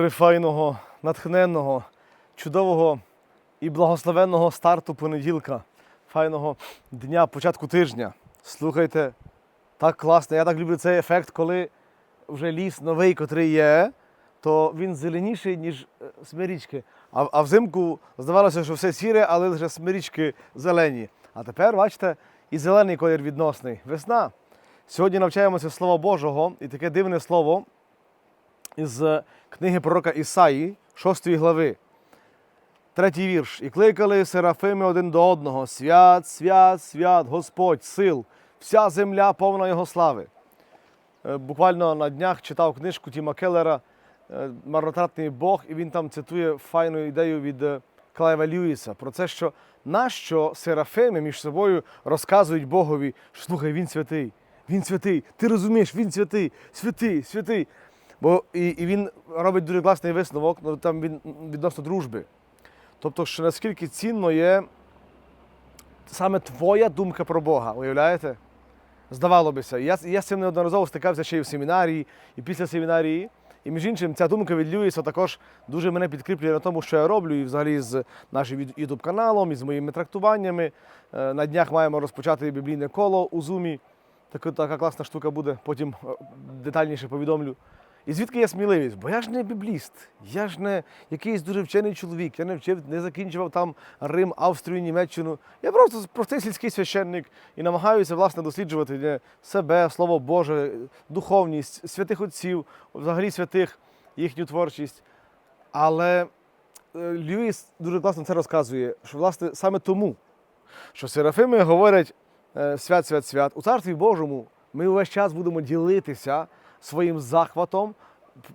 прифайного, натхненного, чудового і благословенного старту понеділка, файного дня, початку тижня. Слухайте, так класно. Я так люблю цей ефект, коли вже ліс новий, котрий є, то він зеленіший, ніж е, смирічки. А, а взимку здавалося, що все сіре, але лише смирічки зелені. А тепер, бачите, і зелений колір відносний. Весна. Сьогодні навчаємося Слова Божого, і таке дивне слово із е, книги пророка Ісаї, 6 глави. Третій вірш. І кликали серафими один до одного: Свят, свят, свят, Господь, сил, вся земля повна Його слави. Е, Буквально на днях читав книжку Тіма Келлера е, Марнотратний Бог, і він там цитує файну ідею від Клайва Льюіса про те, що нащо серафими між собою розказують Богові, що слухай, він святий, він святий, ти розумієш, він святий, святий, святий. Бо і, і він робить дуже класний висновок, ну там він відносно дружби. Тобто, що наскільки цінно є саме твоя думка про Бога, уявляєте? Здавало бися. Я, я з цим неодноразово стикався ще й в семінарії, і після семінарії. І між іншим, ця думка від Льюіса також дуже мене підкріплює на тому, що я роблю, і взагалі з нашим ютуб каналом, і з моїми трактуваннями. Е, На днях маємо розпочати біблійне коло у Зумі. Така, така класна штука буде, потім е, детальніше повідомлю. І звідки є сміливість? Бо я ж не бібліст, я ж не якийсь дуже вчений чоловік, я не вчив, не закінчував там Рим, Австрію, Німеччину. Я просто простий сільський священник і намагаюся власне досліджувати себе, Слово Боже, духовність, святих отців, взагалі святих, їхню творчість. Але е, Льюіс дуже класно це розказує, що власне саме тому, що серафими говорять е, свят, свят, свят, у Царстві Божому ми увесь час будемо ділитися своїм захватом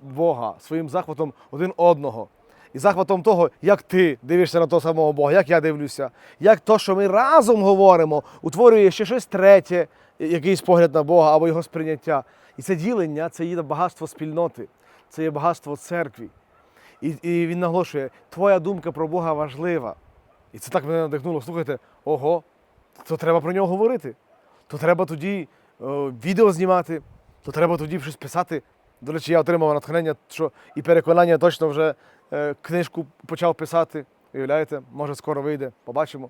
Бога, своїм захватом один одного. І захватом того, як ти дивишся на того самого Бога, як я дивлюся, як то, що ми разом говоримо, утворює ще щось третє, якийсь погляд на Бога або його сприйняття. І це ділення це є багатство спільноти, це є багатство церкві. І, і він наголошує, твоя думка про Бога важлива. І це так мене надихнуло. Слухайте, ого, то треба про нього говорити. То треба тоді відео знімати, то треба тоді щось писати. До речі, я отримав натхнення, що і переконання точно вже е, книжку почав писати. Уявляєте, може скоро вийде, побачимо.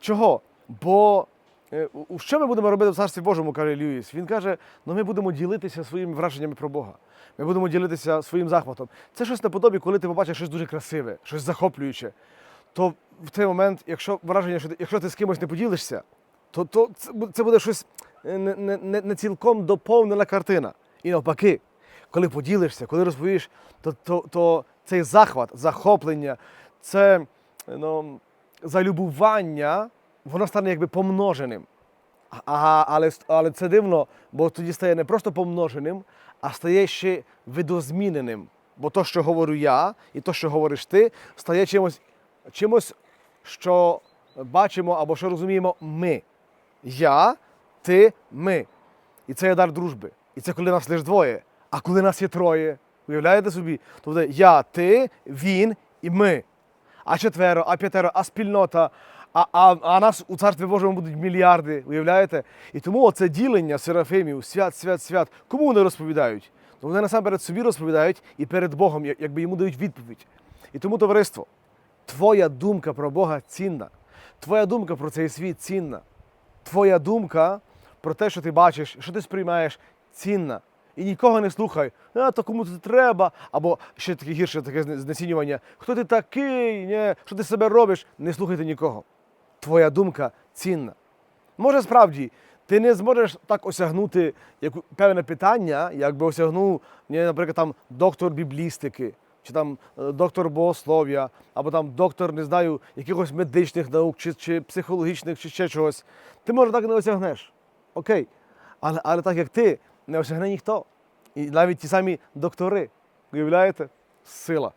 Чого? Бо е, що ми будемо робити в Царстві Божому, каже Льюіс? Він каже, ну ми будемо ділитися своїми враженнями про Бога. Ми будемо ділитися своїм захватом. Це щось наподобі, коли ти побачиш щось дуже красиве, щось захоплююче. То в цей момент, якщо враження, що якщо ти з кимось не поділишся, то, то це буде щось е, не, не, не, не цілком доповнена картина. І навпаки, коли поділишся, коли розповіш, то, то, то цей захват, захоплення, це ну, залюбування, воно стане якби помноженим. А, але, але це дивно, бо тоді стає не просто помноженим, а стає ще видозміненим. Бо то, що говорю я, і то, що говориш ти, стає чимось, чимось, що бачимо або що розуміємо ми. Я, ти, ми. І це є дар дружби. І це коли нас лише двоє. А коли нас є троє, уявляєте собі, то буде я, ти, він і ми. А четверо, а п'ятеро, а спільнота, а, а, а нас у царстві Божому будуть мільярди, уявляєте? І тому оце ділення серафимів, свят, свят, свят, кому вони розповідають? Ну, вони насамперед собі розповідають і перед Богом, якби йому дають відповідь. І тому, товариство, твоя думка про Бога цінна. Твоя думка про цей світ цінна. Твоя думка про те, що ти бачиш, що ти сприймаєш, цінна. І нікого не слухай, а то кому це треба, або ще таке гірше таке зне- знецінювання. Хто ти такий? Ні, що ти себе робиш? Не слухайте нікого. Твоя думка цінна. Може, справді, ти не зможеш так осягнути як певне питання, якби осягнув, ні, наприклад, там доктор біблістики, чи там е, доктор богослов'я, або там доктор, не знаю, якихось медичних наук, чи, чи психологічних, чи ще чогось. Ти може так не осягнеш. Окей. Але, але так як ти, не осягне ніхто. І навіть ті самі доктори, уявляєте? Сила.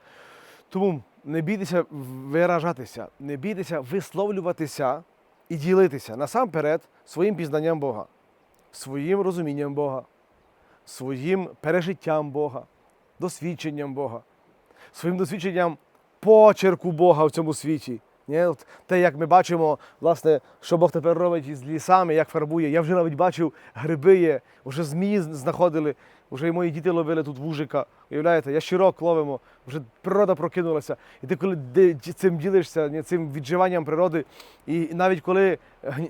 Тому не бійтеся виражатися, не бійтеся висловлюватися і ділитися насамперед своїм пізнанням Бога, своїм розумінням Бога, своїм пережиттям Бога, досвідченням Бога, своїм досвідченням почерку Бога в цьому світі. Те, як ми бачимо, власне, що Бог тепер робить із лісами, як фарбує. Я вже навіть бачив гриби є, вже змії знаходили, вже і мої діти ловили тут вужика. Уявляєте, я щирок ловимо, вже природа прокинулася. І ти коли цим ділишся, цим відживанням природи, і навіть коли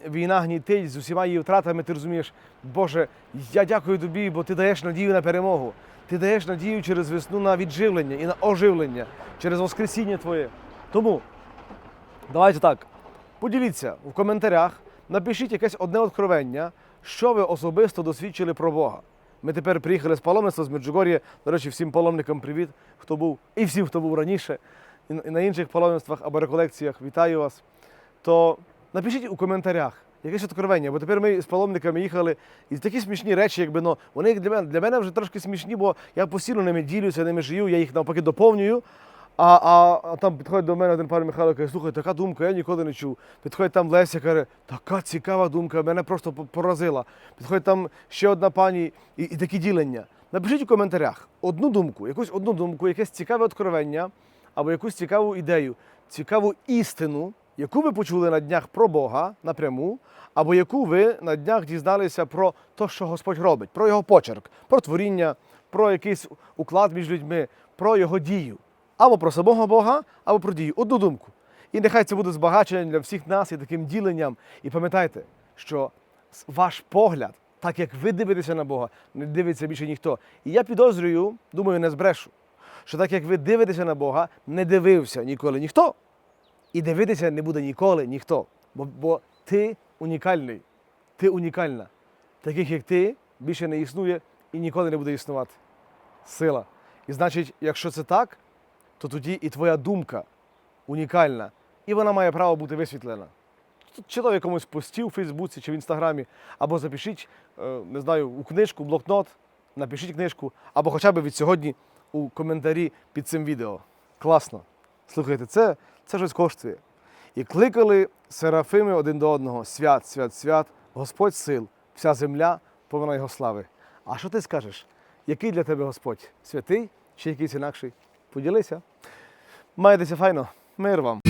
війна гнітить з усіма її втратами, ти розумієш, Боже, я дякую тобі, бо ти даєш надію на перемогу. Ти даєш надію через весну на відживлення і на оживлення, через Воскресіння Твоє. Тому давайте так. Поділіться в коментарях, напишіть якесь одне откровення, що ви особисто досвідчили про Бога. Ми тепер приїхали з паломництва з Меджугор'я. До речі, всім паломникам привіт, хто був, і всім, хто був раніше, і на- інших паломництвах або реколекціях. Вітаю вас. То напишіть у коментарях якесь откровення, бо тепер ми з паломниками їхали і такі смішні речі, якби ну, вони для мене, для мене вже трошки смішні, бо я постійно ними ділюся, ними жию, я їх навпаки доповнюю. А, а, а там підходить до мене один пан Михайло каже, слухай, така думка, я ніколи не чув. Підходить там Леся, каже, така цікава думка, мене просто поразила. Підходить там ще одна пані і, і такі ділення. Напишіть у коментарях одну думку, якусь одну думку, якесь цікаве откровення або якусь цікаву ідею, цікаву істину, яку ви почули на днях про Бога напряму, або яку ви на днях дізналися про те, що Господь робить, про його почерк, про творіння, про якийсь уклад між людьми, про його дію. Або про самого Бога, або про дію. Одну думку. І нехай це буде збагаченням для всіх нас і таким діленням. І пам'ятайте, що ваш погляд, так як ви дивитеся на Бога, не дивиться більше ніхто. І я підозрюю, думаю, не збрешу, що так як ви дивитеся на Бога, не дивився ніколи ніхто. І дивитися не буде ніколи ніхто. Бо, бо ти унікальний, ти унікальна. Таких як ти більше не існує і ніколи не буде існувати. Сила. І значить, якщо це так, то тоді і твоя думка унікальна, і вона має право бути висвітлена. Чи то в якомусь пості у Фейсбуці чи в Інстаграмі, або запишіть, е, не знаю, у книжку, блокнот, напишіть книжку, або хоча б від сьогодні у коментарі під цим відео. Класно. Слухайте, це, це щось коштує. І кликали серафими один до одного: свят, свят, свят, Господь сил, вся земля повна його слави. А що ти скажеш? Який для тебе Господь? Святий чи якийсь інакший? Поділися. Маєтеся файно. Мир вам.